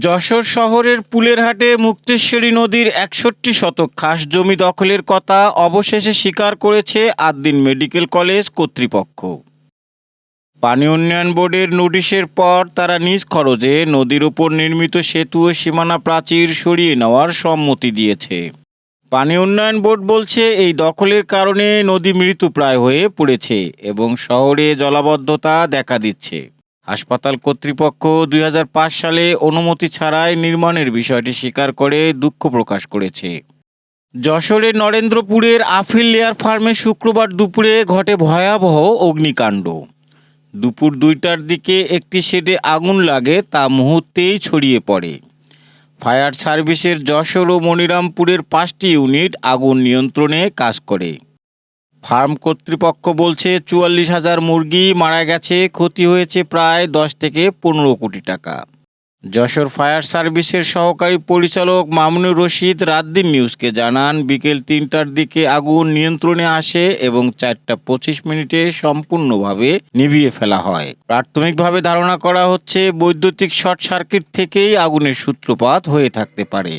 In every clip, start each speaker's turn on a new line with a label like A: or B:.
A: যশোর শহরের পুলেরহাটে মুক্তেশ্বরী নদীর একষট্টি শতক খাস জমি দখলের কথা অবশেষে স্বীকার করেছে আদ্দিন মেডিকেল কলেজ কর্তৃপক্ষ। পানি উন্নয়ন বোর্ডের নোটিশের পর তারা নিজ খরচে নদীর উপর নির্মিত সেতু ও সীমানা প্রাচীর সরিয়ে নেওয়ার সম্মতি দিয়েছে। পানি উন্নয়ন বোর্ড বলছে, এই দখলের কারণে নদী মৃত্যুপ্রায় হয়ে পড়েছে এবং শহরে জলাবদ্ধতা দেখা দিচ্ছে। হাসপাতাল কর্তৃপক্ষ দুই হাজার পাঁচ সালে অনুমতি ছাড়াই নির্মাণের বিষয়টি স্বীকার করে দুঃখ প্রকাশ করেছে। যশোরের নরেন্দ্রপুরের আফিল লেয়ার ফার্মে শুক্রবার দুপুরে ঘটে ভয়াবহ অগ্নিকাণ্ড। দুপুর দুইটার দিকে একটি শেডে আগুন লাগে, তা মুহূর্তেই ছড়িয়ে পড়ে। ফায়ার সার্ভিসের যশোর ও মনিরামপুরের পাঁচটি ইউনিট আগুন নিয়ন্ত্রণে কাজ করে। ফার্ম কর্তৃপক্ষ বলছে চুয়াল্লিশ হাজার মুরগি মারা গেছে, ক্ষতি হয়েছে প্রায় দশ থেকে পনেরো কোটি টাকা। যশোর ফায়ার সার্ভিসের সহকারী পরিচালক মামুনুর রশিদ রাতদিন নিউজকে জানান, বিকেল তিনটার দিকে আগুন নিয়ন্ত্রণে আসে এবং চারটা পঁচিশ মিনিটে সম্পূর্ণভাবে নিভিয়ে ফেলা হয়। প্রাথমিকভাবে ধারণা করা হচ্ছে বৈদ্যুতিক শর্ট সার্কিট থেকেই আগুনের সূত্রপাত হয়ে থাকতে পারে।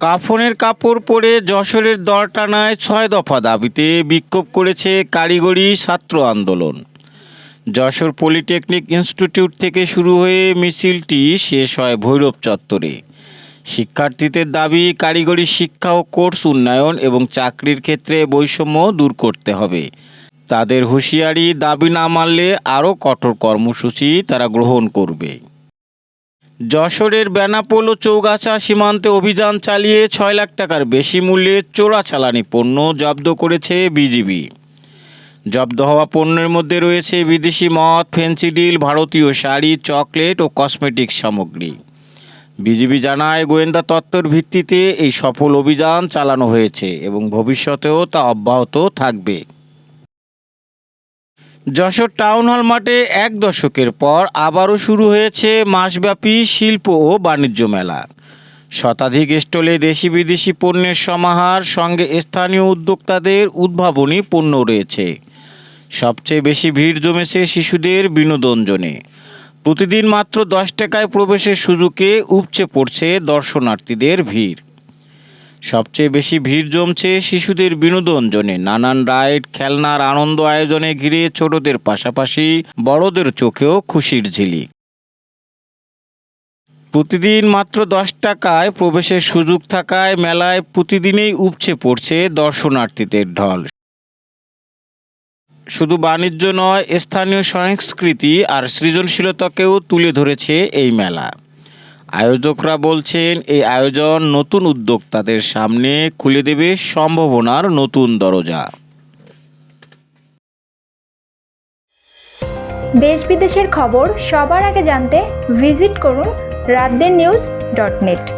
A: কাফনের কাপড় পরে যশোরের দরটানায় ছয় দফা দাবিতে বিক্ষোভ করেছে কারিগরি ছাত্র আন্দোলন। যশোর পলিটেকনিক ইনস্টিটিউট থেকে শুরু হয়ে মিছিলটি শেষ হয় ভৈরব চত্বরে। শিক্ষার্থীদের দাবি, কারিগরি শিক্ষা ও কোর্স উন্নয়ন এবং চাকরির ক্ষেত্রে বৈষম্য দূর করতে হবে। তাদের হুঁশিয়ারি, দাবি না মানলে আরও কঠোর কর্মসূচি তারা গ্রহণ করবে। যশোরের বেনাপোল ও চৌগাছা সীমান্তে অভিযান চালিয়ে ছয় লাখ টাকার বেশি মূল্যের চোরাচালানি পণ্য জব্দ করেছে বিজিবি। জব্দ হওয়া পণ্যের মধ্যে রয়েছে বিদেশি মদ ফেন্সিডিল ভারতীয় শাড়ি, চকলেট ও কসমেটিক সামগ্রী। বিজিবি জানায়, গোয়েন্দা তত্ত্বর ভিত্তিতে এই সফল অভিযান চালানো হয়েছে এবং ভবিষ্যতেও তা অব্যাহত থাকবে। যশোর টাউন হল মাঠে এক দশকের পর আবারও শুরু হয়েছে মাসব্যাপী শিল্প ও বাণিজ্য মেলা। শতাধিক স্টলে দেশি বিদেশি পণ্যের সমাহার, সঙ্গে স্থানীয় উদ্যোক্তাদের উদ্ভাবনী পণ্য রয়েছে। সবচেয়ে বেশি ভিড় জমেছে শিশুদের বিনোদন জোনে প্রতিদিন মাত্র দশ টাকায় প্রবেশের সুযোগে উপচে পড়ছে দর্শনার্থীদের ভিড়। সবচেয়ে বেশি ভিড় জমছে শিশুদের বিনোদন জোনে। নানান রাইড, খেলনার আনন্দ আয়োজনে ঘিরে ছোটদের পাশাপাশি বড়দের চোখেও খুশির ঝিলিক প্রতিদিন মাত্র দশ টাকায় প্রবেশের সুযোগ থাকায় মেলায় প্রতিদিনেই উপচে পড়ছে দর্শনার্থীদের ঢল। শুধু বাণিজ্য নয়, স্থানীয় সংস্কৃতি আর সৃজনশীলতাকেও তুলে ধরেছে এই মেলা। আয়োজকরা বলছেন, এই আয়োজন নতুন উদ্যোক্তাদের সামনে খুলে দেবে সম্ভাবনার নতুন দরজা।
B: দেশ বিদেশের খবর সবার আগে জানতে ভিজিট করুন রাতদের নিউজ ডট নেট।